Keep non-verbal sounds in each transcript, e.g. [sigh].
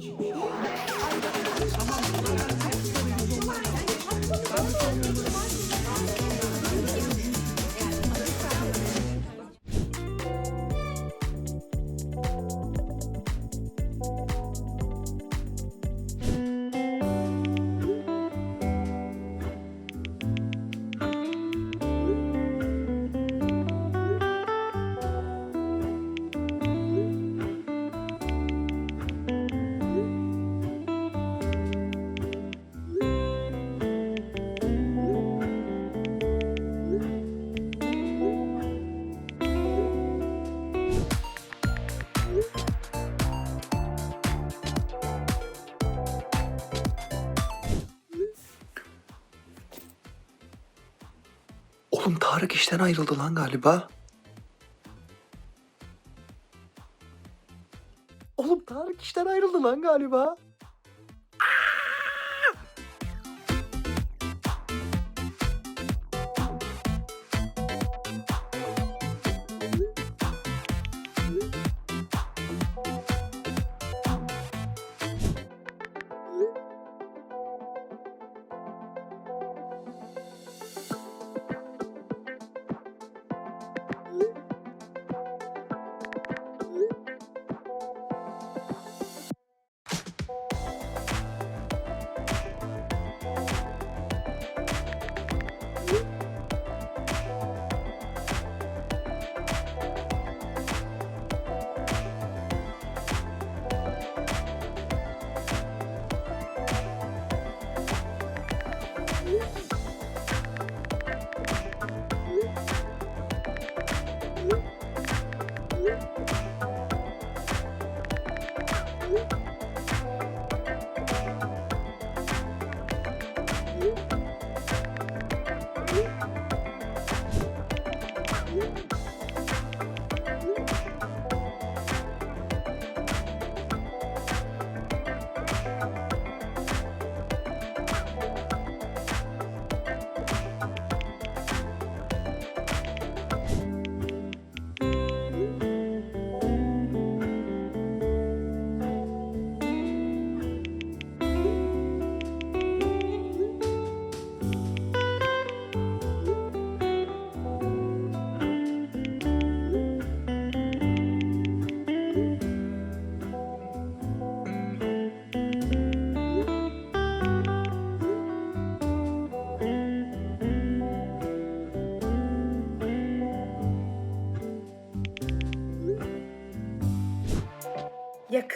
Oğlum işten ayrıldı lan galiba. Oğlum Tarık işten ayrıldı lan galiba.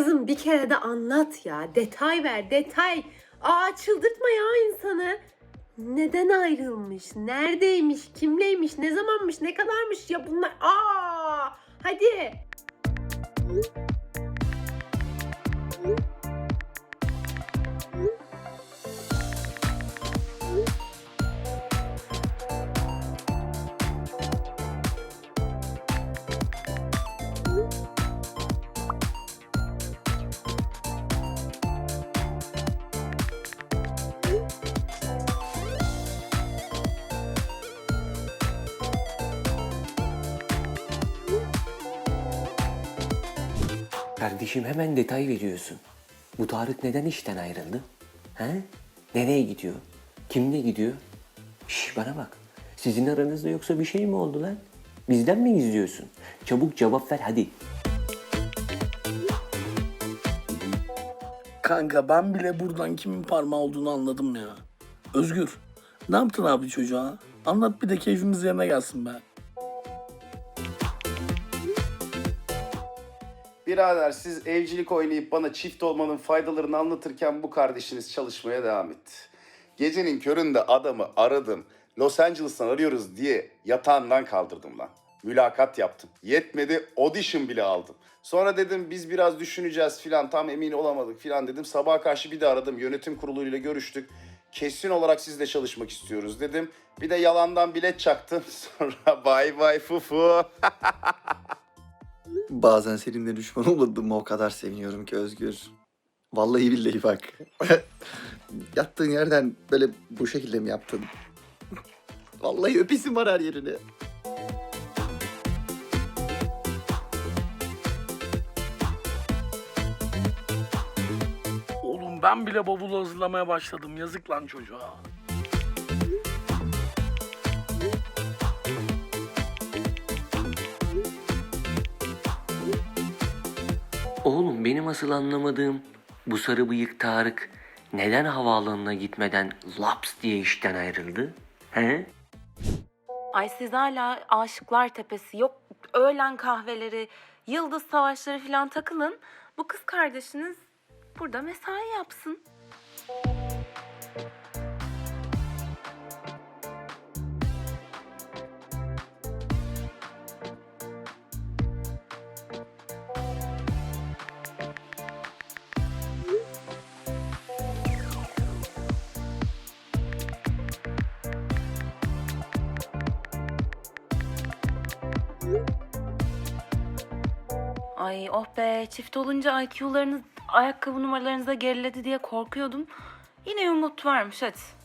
Kızım bir kere de anlat ya. Detay ver, detay. Aa çıldırtma ya insanı. Neden ayrılmış? Neredeymiş? Kimleymiş? Ne zamanmış? Ne kadarmış? Ya bunlar... Aa! Hadi. Kardeşim hemen detay veriyorsun. Bu Tarık neden işten ayrıldı? He? Nereye gidiyor? Kimle gidiyor? Şş bana bak. Sizin aranızda yoksa bir şey mi oldu lan? Bizden mi gizliyorsun? Çabuk cevap ver hadi. Kanka ben bile buradan kimin parmağı olduğunu anladım ya. Özgür, ne yaptın abi çocuğa? Anlat bir de keyfimiz yerine gelsin be. Birader siz evcilik oynayıp bana çift olmanın faydalarını anlatırken bu kardeşiniz çalışmaya devam etti. Gecenin köründe adamı aradım. Los Angeles'tan arıyoruz diye yatağından kaldırdım lan. Mülakat yaptım. Yetmedi audition bile aldım. Sonra dedim biz biraz düşüneceğiz filan tam emin olamadık filan dedim. Sabaha karşı bir de aradım yönetim kuruluyla görüştük. Kesin olarak sizle çalışmak istiyoruz dedim. Bir de yalandan bilet çaktım. [laughs] Sonra bay bay fufu. [laughs] Bazen seninle düşman olmadığıma o kadar seviniyorum ki Özgür. Vallahi billahi bak. [laughs] Yattığın yerden böyle bu şekilde mi yaptın? [laughs] Vallahi öpesim var her yerine. ben bile bavulu hazırlamaya başladım. Yazık lan çocuğa. Oğlum benim asıl anlamadığım bu sarı bıyık Tarık neden havaalanına gitmeden laps diye işten ayrıldı? He? Ay siz hala Aşıklar Tepesi yok öğlen kahveleri, yıldız savaşları falan takılın. Bu kız kardeşiniz burada mesai yapsın. Ay oh be çift olunca IQ'larınız ayakkabı numaralarınıza geriledi diye korkuyordum. Yine umut varmış hadi.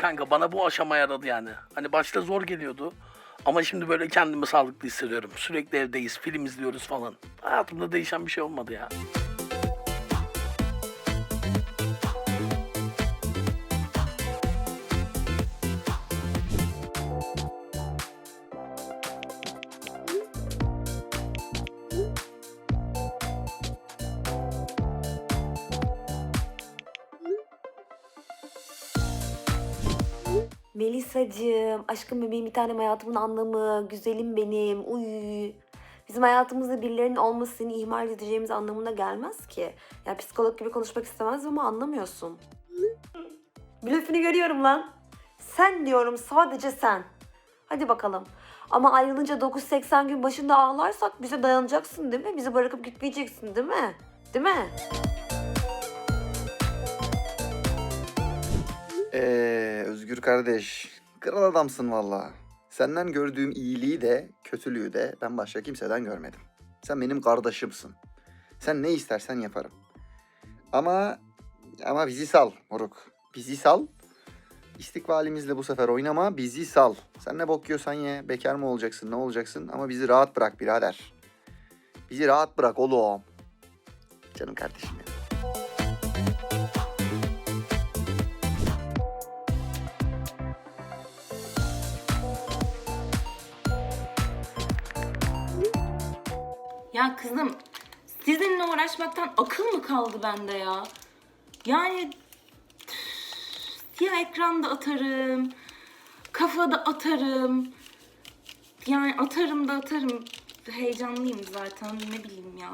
Kanka bana bu aşama yaradı yani. Hani başta zor geliyordu. Ama şimdi böyle kendimi sağlıklı hissediyorum. Sürekli evdeyiz, film izliyoruz falan. Hayatımda değişen bir şey olmadı ya. Melisacığım, aşkım bebeğim bir tanem hayatımın anlamı, güzelim benim, uy. Bizim hayatımızda birilerinin olması seni ihmal edeceğimiz anlamına gelmez ki. Ya psikolog gibi konuşmak istemez ama anlamıyorsun. [laughs] Blöfünü görüyorum lan. Sen diyorum sadece sen. Hadi bakalım. Ama ayrılınca 9-80 gün başında ağlarsak bize dayanacaksın değil mi? Bizi bırakıp gitmeyeceksin değil mi? Değil mi? Ee, Özgür kardeş, kral adamsın valla. Senden gördüğüm iyiliği de, kötülüğü de ben başka kimseden görmedim. Sen benim kardeşimsin. Sen ne istersen yaparım. Ama ama bizi sal moruk. Bizi sal. İstikbalimizle bu sefer oynama, bizi sal. Sen ne bok yiyorsan ye, bekar mı olacaksın, ne olacaksın ama bizi rahat bırak birader. Bizi rahat bırak oğlum. Canım kardeşim. Ya kızım sizinle uğraşmaktan akıl mı kaldı bende ya? Yani ya ekranda atarım, kafada atarım. Yani atarım da atarım. Heyecanlıyım zaten ne bileyim ya.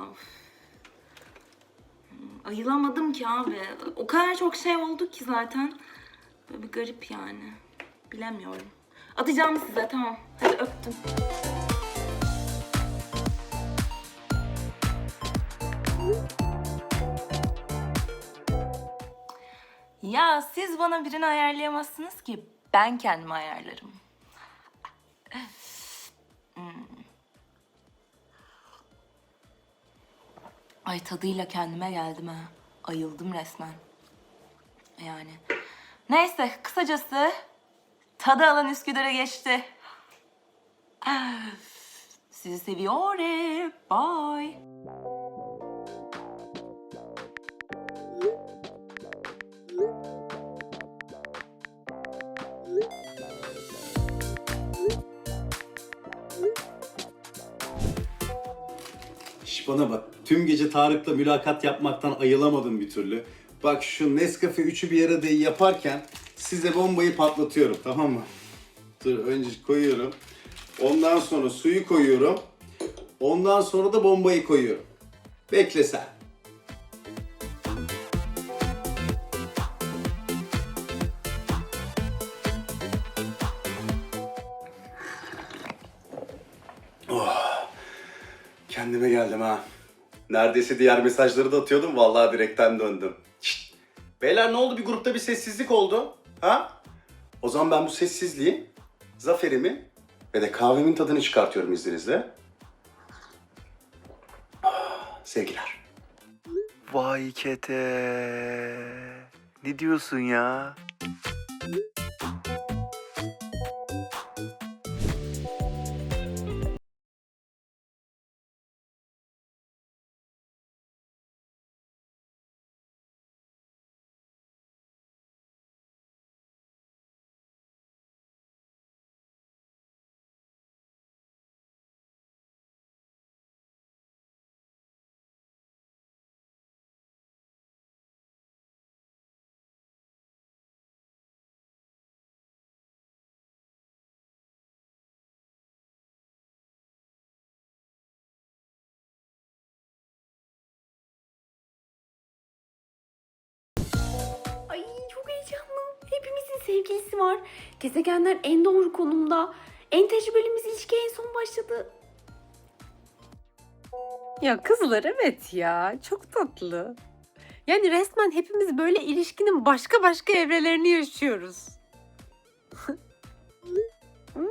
Ayılamadım ki abi. O kadar çok şey oldu ki zaten. Böyle bir garip yani. Bilemiyorum. Atacağım size tamam. Hadi öptüm. Ya siz bana birini ayarlayamazsınız ki ben kendimi ayarlarım. Hmm. Ay tadıyla kendime geldim ha. Ayıldım resmen. Yani. Neyse kısacası tadı alan Üsküdar'a geçti. Sizi seviyorum. Bye. Bana bak. Tüm gece Tarık'la mülakat yapmaktan ayılamadım bir türlü. Bak şu Nescafe 3'ü bir arada yaparken size bombayı patlatıyorum tamam mı? Dur önce koyuyorum. Ondan sonra suyu koyuyorum. Ondan sonra da bombayı koyuyorum. Bekle sen. Kendime geldim ha. Neredeyse diğer mesajları da atıyordum. Vallahi direkten döndüm. Şşt! Beyler ne oldu? Bir grupta bir sessizlik oldu. Ha? O zaman ben bu sessizliği, zaferimi ve de kahvemin tadını çıkartıyorum izninizle. Sevgiler. Vay kete. Ne diyorsun ya? Sevgilisi var. Gezegenler en doğru konumda. En tecrübelimiz ilişki en son başladı. Ya kızlar evet ya. Çok tatlı. Yani resmen hepimiz böyle ilişkinin başka başka evrelerini yaşıyoruz. [laughs] Hmm.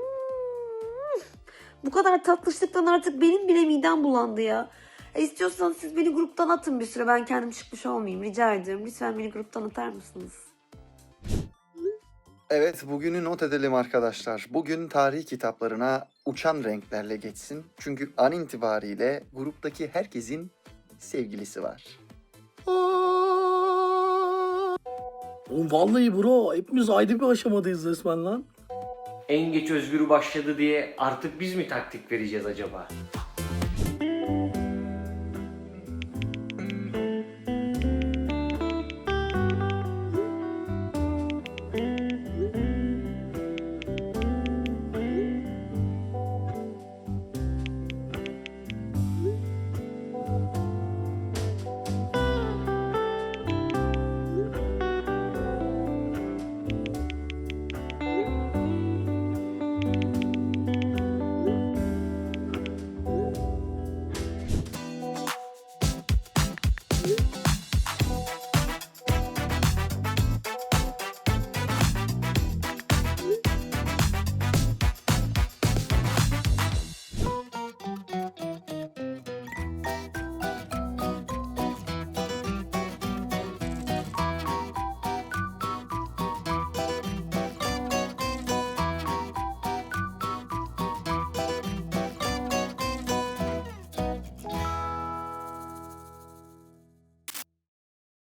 Bu kadar tatlışlıktan artık benim bile midem bulandı ya. E istiyorsanız siz beni gruptan atın bir süre. Ben kendim çıkmış olmayayım. Rica ediyorum. Lütfen beni gruptan atar mısınız? Evet, bugünü not edelim arkadaşlar. Bugün tarih kitaplarına uçan renklerle geçsin. Çünkü an itibariyle gruptaki herkesin sevgilisi var. Oğlum vallahi bro hepimiz ayrı bir aşamadayız resmen lan. En geç özgürü başladı diye artık biz mi taktik vereceğiz acaba?